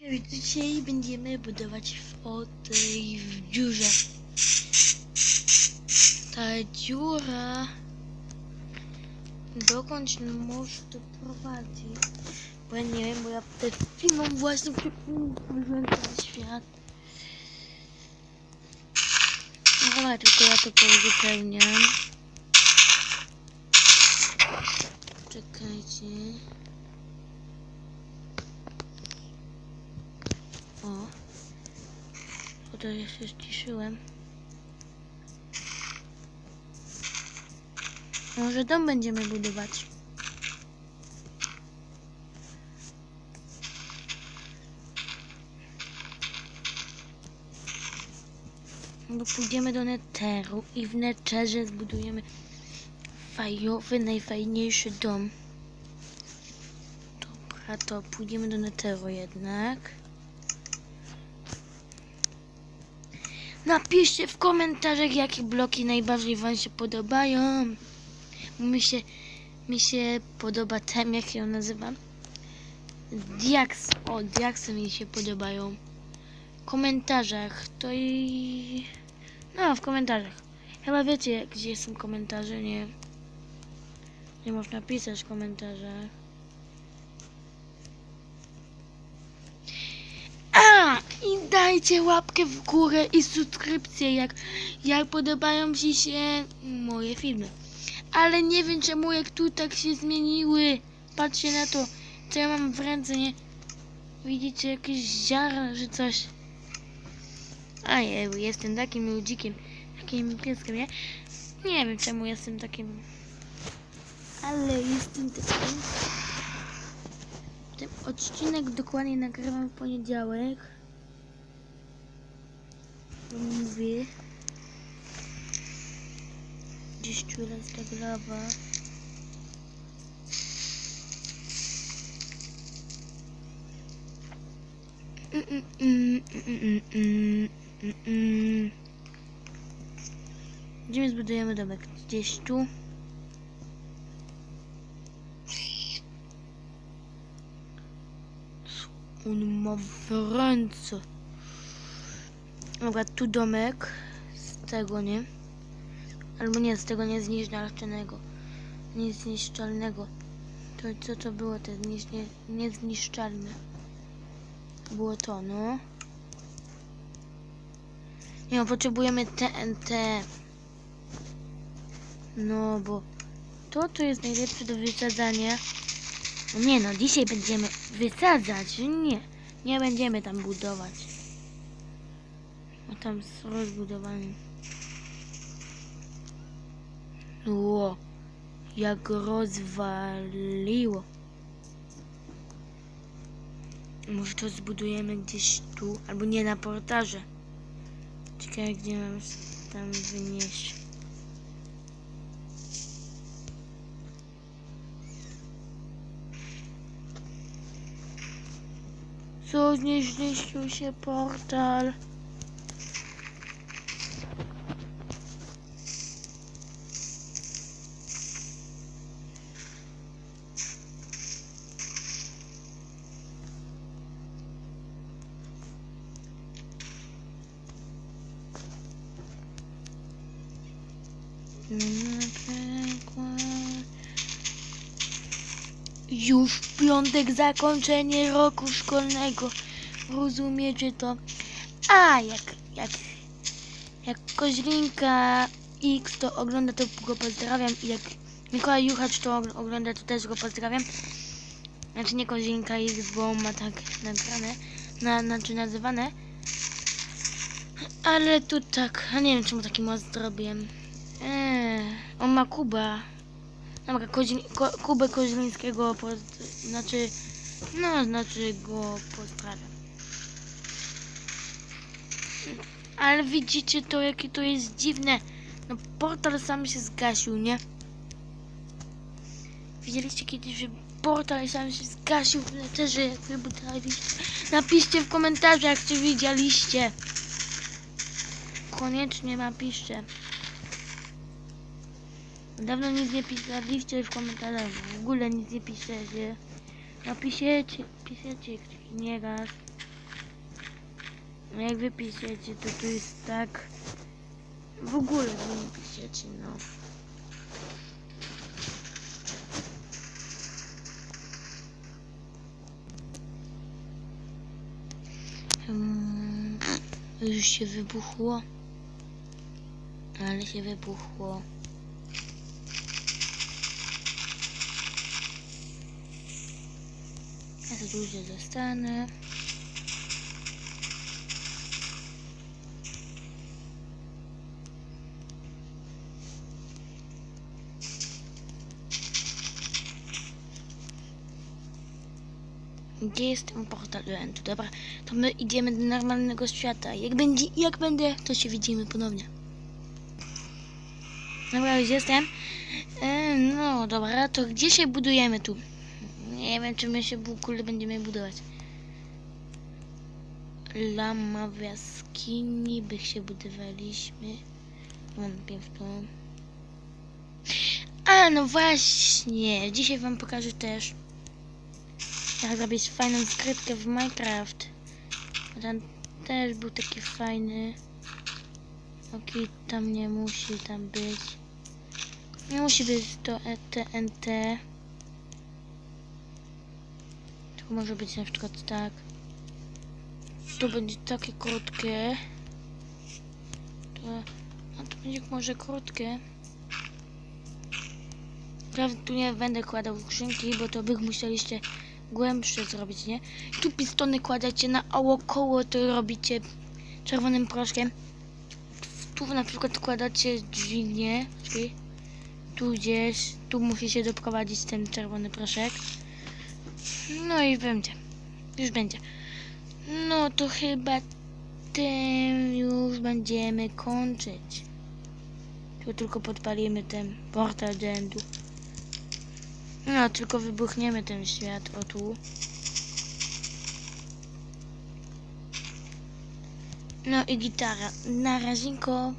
Dzisiaj będziemy budować o tej dziurze. Ta dziura dokądś może to prowadzi. Bo ja nie wiem, bo ja przed chwilą właśnie wygląda na świat. No dobra, tylko ja to pouzupełniam. Czekajcie. O to ja się ściszyłem. Może dom będziemy budować. Bo pójdziemy do Netheru i w Netherze zbudujemy fajowy, najfajniejszy dom. Dobra, to pójdziemy do Netheru jednak. Napiszcie w komentarzach, jakie bloki najbardziej Wam się podobają. Mi się, mi się podoba ten, jak ją nazywam. Diaks. O, diaksy mi się podobają. W komentarzach to i... No, w komentarzach. Chyba wiecie, gdzie są komentarze, nie? Nie można pisać w komentarzach. A! I dajcie łapkę w górę i subskrypcję, jak, jak podobają Ci się moje filmy. Ale nie wiem czemu jak tu tak się zmieniły. Patrzcie na to, co ja mam w ręce, nie? Widzicie jakieś ziarna czy coś? A nie, jestem takim ludzikiem, takim pieskiem, nie? Nie wiem czemu jestem takim... Ale jestem takim... Ten odcinek dokładnie nagrywam w poniedziałek. Bo Mówię. Gdzieś ta mm, mm, mm, mm, mm, mm. Gdzie my zbudujemy domek? Gdzieś tu. On ma w ręce. Dobra, tu domek. Z tego, nie? Albo nie, z tego niezniszczalnego. Niezniszczalnego. To co to było te nie, niezniszczalne? Było to, no. Nie, no, potrzebujemy TNT. No, bo to, to jest najlepsze do wysadzania. No nie no, dzisiaj będziemy wysadzać. Nie, nie będziemy tam budować. Bo tam jest rozbudowany. Ło, jak rozwaliło. Może to zbudujemy gdzieś tu, albo nie na portarze. Ciekawe, gdzie mam tam wynieść. Co zniszczył się portal? Na przykład już w piątek zakończenie roku szkolnego. Rozumiecie to? A jak, jak, jak Koźlinka X to ogląda, to go pozdrawiam. I jak Mikołaj Juchacz to og- ogląda, to też go pozdrawiam. Znaczy nie Koźlinka X, bo ma tak nagrane, na, znaczy nazywane. Ale tu tak, nie wiem czemu taki most zrobiłem. Eee, on ma Kuba. Dobra, Kozin, ko, Kubę Koźlińskiego, znaczy, no, znaczy go pozdrawiam. Ale widzicie to, jakie to jest dziwne. No, portal sam się zgasił, nie? Widzieliście kiedyś, że portal sam się zgasił w letterze, jak wybudowaliście? Napiszcie w komentarzach, czy widzieliście. Koniecznie napiszcie. Dawno nic nie pisaliście w komentarzach. W ogóle nic nie piszecie. Napiszecie, piszecie nieraz. No Jak wy piszecie, to tu jest tak... W ogóle wy nie piszecie, no. Hmm, już się wybuchło. Ale się wybuchło. To dużo dostanę. Gdzie jest ten portal do Endu? Dobra, to my idziemy do normalnego świata. Jak będzie, jak będę, to się widzimy ponownie. Dobra, już jestem. E, no dobra, to gdzie się budujemy tu? Nie wiem, czy my się w ogóle będziemy budować. Lama w jaskini by się budowaliśmy. Wątpię w to. A, no właśnie. Dzisiaj wam pokażę też, jak zrobić fajną skrytkę w Minecraft. Ten też był taki fajny. Okej, tam nie musi tam być. Nie musi być to E TNT. Może być na przykład tak. To będzie takie krótkie. To, a to będzie może krótkie. Prawda, tu nie będę kładał skrzynki, bo to by musieliście głębsze zrobić, nie? Tu pistony kładacie na około, to robicie czerwonym proszkiem. Tu na przykład kładacie dźwignię, czyli tu gdzieś, tu musi się doprowadzić ten czerwony proszek. No i będzie. Już będzie. No to chyba tym już będziemy kończyć. Tu tylko podpalimy ten portal do endu. No, tylko wybuchniemy ten świat, o tu. No i gitara. Na razinko.